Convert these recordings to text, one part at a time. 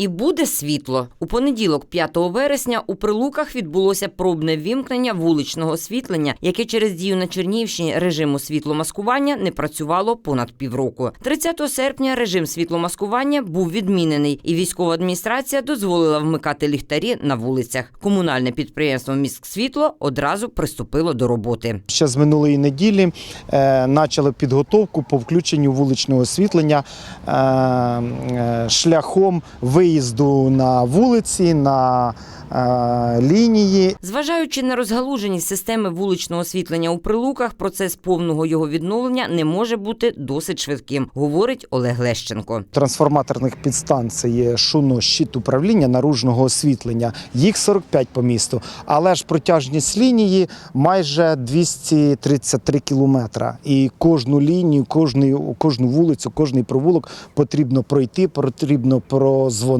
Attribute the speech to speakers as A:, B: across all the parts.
A: І буде світло. У понеділок, 5 вересня, у Прилуках відбулося пробне вімкнення вуличного освітлення, яке через дію на Чернігівщині режиму світломаскування не працювало понад півроку. 30 серпня режим світломаскування був відмінений, і військова адміністрація дозволила вмикати ліхтарі на вулицях. Комунальне підприємство «Міськсвітло» одразу приступило до роботи.
B: Ще з минулої неділі е, почали підготовку по включенню вуличного освітлення е, е, шляхом виїзду на вулиці, на е, лінії.
A: Зважаючи на розгалуженість системи вуличного освітлення у Прилуках, процес повного його відновлення не може бути досить швидким, говорить Олег Лещенко.
B: Трансформаторних підстанцій шуно щит управління наружного освітлення. Їх 45 по місту, але ж протяжність лінії майже 233 кілометра. І кожну лінію, кожну, кожну вулицю, кожний провулок потрібно пройти, потрібно прозвонити,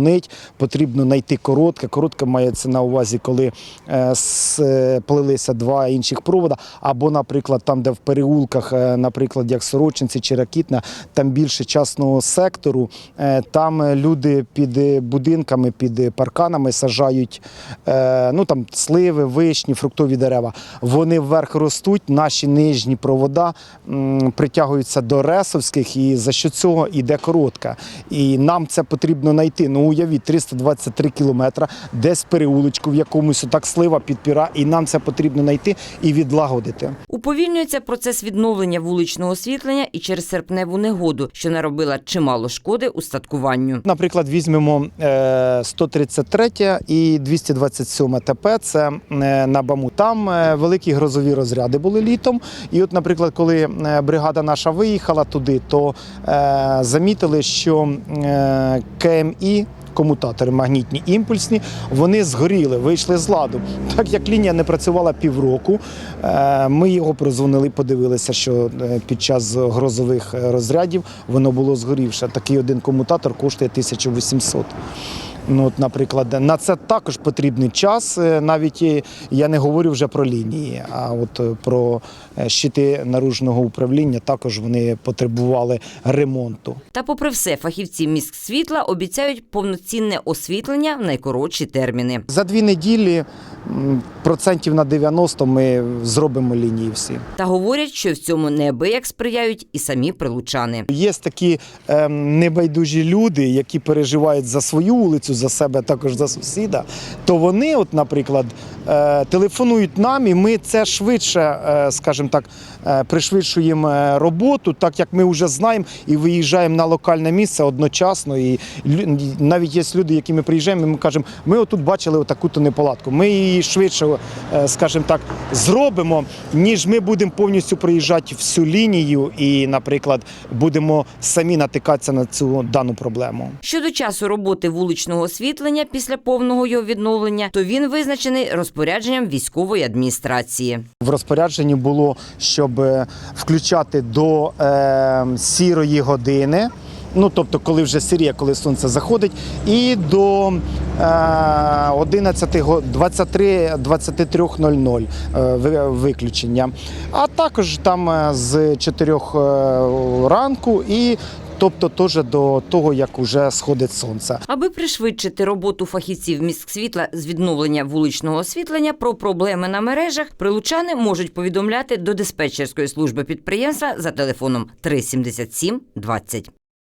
B: потрібно знайти коротке. Коротке мається на увазі, коли е, сплелися два інших провода, або, наприклад, там, де в переулках, е, наприклад, як Сорочинці чи Ракітна, там більше частного сектору. Е, Там е, люди під е, будинками, під е, парканами саджають е, ну, там, сливи, вишні, фруктові дерева. Вони вверх ростуть, наші нижні провода притягуються до ресовських, і за що цього йде коротка. І нам це потрібно знайти. Ну, уявіть, 323 кілометра, десь переулочку, в якомусь так слива підпіра, і нам це потрібно знайти і відлагодити.
A: Уповільнюється процес відновлення вуличного освітлення і через серпневу негоду, що наробила чимало шкоди устаткуванню.
B: Наприклад, візьмемо е, 133 і 227 ТП. Це е, на БАМу. Там е, великі грозові розряди були літом. І, от, наприклад, коли е, бригада наша виїхала туди, то е, замітили, що е, КМІ. Комутатори магнітні імпульсні, вони згоріли, вийшли з ладу. Так як лінія не працювала півроку, е, ми його прозвонили, подивилися, що е, під час грозових е, розрядів воно було згорівше. Такий один комутатор коштує 1800. Ну, от, наприклад, на це також потрібний час. Е, Навіть я не говорю вже про лінії, а от е, про е, щити наружного управління також вони потребували ремонту.
A: Та, попри все, фахівці міськ світла обіцяють повноцінне освітлення в найкоротші терміни.
B: За дві неділі процентів на 90 ми зробимо лінії всі.
A: Та говорять, що в цьому неабияк сприяють і самі прилучани.
B: Є такі ем, небайдужі люди, які переживають за свою вулицю, за себе, також за сусіда. То вони, от, наприклад, е, телефонують нам, і ми це швидше, е, скажімо так, е, пришвидшуємо роботу, так як ми вже знаємо і виїжджаємо на локальне місце одночасно. І навіть є люди, які ми приїжджаємо, і ми кажемо, ми отут бачили отаку-то неполадку. Ми її швидше, скажімо так, зробимо, ніж ми будемо повністю проїжджати всю лінію і, наприклад, будемо самі натикатися на цю дану проблему.
A: Щодо часу роботи вуличного освітлення після повного його відновлення, то він визначений розпорядженням військової адміністрації.
B: В розпорядженні було, щоб е, включати до е, сірої години. Ну, тобто, коли вже сіріє, коли сонце заходить, і до е, 11 го- 23 23.00 е, виключення. А також там е, з 4 е, ранку і тобто теж до того, як уже сходить сонце.
A: Аби пришвидшити роботу фахівців міськсвітла з відновлення вуличного освітлення про проблеми на мережах, прилучани можуть повідомляти до диспетчерської служби підприємства за телефоном 377 20.